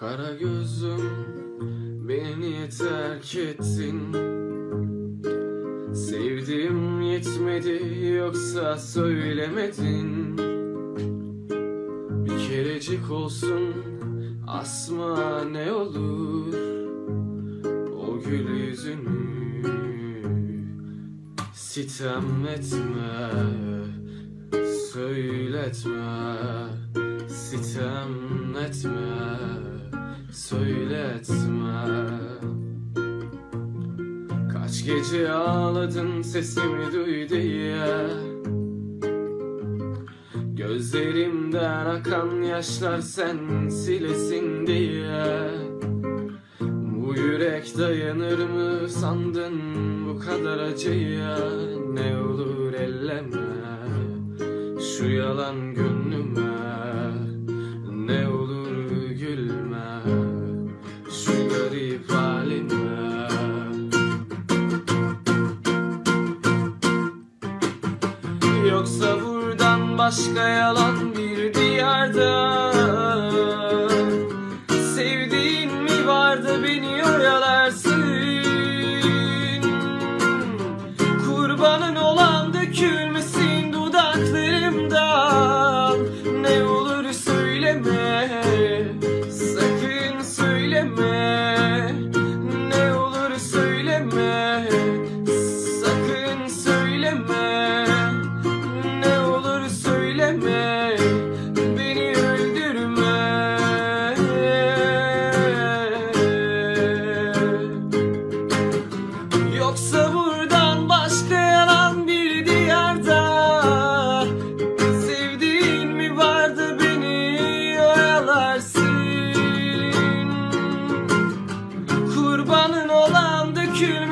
Kara gözüm beni terk ettin Sevdiğim yetmedi yoksa söylemedin. Bir kerecik olsun asma ne olur. O gül yüzünü sitem etme Söyletme sitem etme Söyletme. Kaç gece ağladın sesimi duy diye. Gözlerimden akan yaşlar sen silesin diye. Bu yürek dayanır mı sandın bu kadar acıya? Ne olur elleme şu yalan gönlüme ihvaline Yoksa buradan başka yalan bir diyarda Sevdiğin mi vardı beni oyalarsın Kurbanın olan dökülmüş you